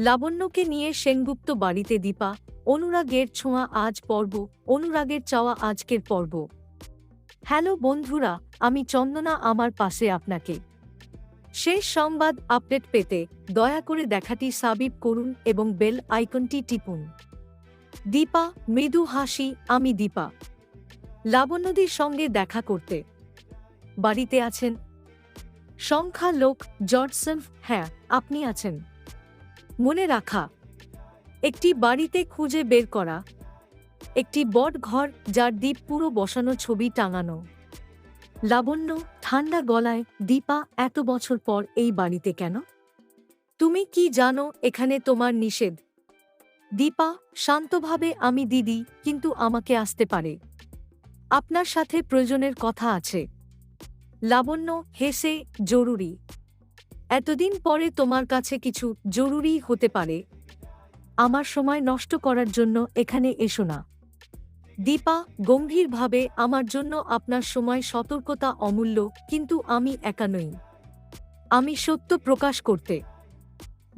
লাবণ্যকে নিয়ে সেনগুপ্ত বাড়িতে দীপা, অনুরাগের ছোঁয়া আজ পর্ব, অনুরাগের চাওয়া আজকের পর্ব। হ্যালো বন্ধুরা, আমি চন্দনা আমার পাশে আপনাকে। শেষ সংবাদ আপডেট পেতে দয়া করে দেখাটি সাবিব করুন এবং বেল আইকনটি টিপুন। দীপা, মৃদু হাসি, আমি দীপা। লাবণ্যদির সঙ্গে দেখা করতে। বাড়িতে আছেন? সংখ্যা লোক জর্জসন হ্যাঁ আপনি আছেন। মনে রাখা। একটি বাড়িতে খুঁজে বের করা। একটি বট ঘর যার দ্বীপ পুরো বসানো ছবি টাঙানো। লাবণ্য ঠান্ডা গলায়, দীপা, এত বছর পর এই বাড়িতে কেন? তুমি কি জানো এখানে তোমার নিষেধ? দীপা, শান্তভাবে আমি দিদি, কিন্তু আমাকে আসতে পারে। আপনার সাথে প্রয়োজনের কথা আছে। লাবণ্য হেসে, জরুরি। এতদিন পরে তোমার কাছে কিছু জরুরি হতে পারে। আমার সময় নষ্ট করার জন্য এখানে এসো না। দীপা, গম্ভীরভাবে আমার জন্য আপনার সময় সতর্কতা অমূল্য, কিন্তু আমি একা নই। আমি সত্য প্রকাশ করতে।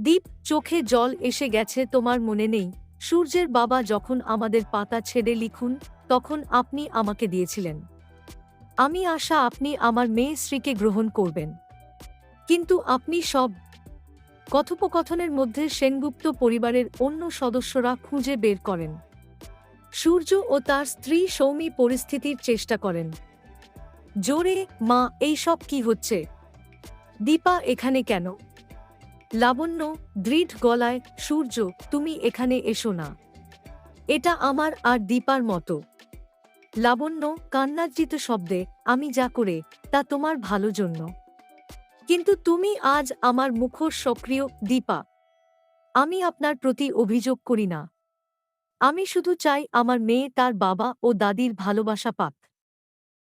দীপ, চোখে জল এসে গেছে তোমার মনে নেই। সূর্যের বাবা যখন আমাদের পাতা ছেড়ে লিখুন, তখন আপনি আমাকে দিয়েছিলেন। আমি আশা আপনি আমার মেয়ে স্ত্রীকে গ্রহণ করবেন। কিন্তু আপনি সব কথোপকথনের মধ্যে সেনগুপ্ত পরিবারের অন্য সদস্যরা খুঁজে বের করেন। সূর্য ও তার স্ত্রী সৌমি পরিস্থিতির চেষ্টা করেন। জোরে, মা এইসব কি হচ্ছে? দীপা, এখানে কেন? লাবণ্য দৃঢ় গলায়, সূর্য, তুমি এখানে এসো না। এটা আমার আর দীপার মতো। লাবণ্য কান্নার্জিত শব্দে, আমি যা করে, তা তোমার ভালো জন্য। কিন্তু তুমি আজ আমার মুখোশ সক্রিয়, দীপা। আমি আপনার প্রতি অভিযোগ করি না। আমি শুধু চাই আমার মেয়ে তার বাবা ও দাদির ভালোবাসা পাক।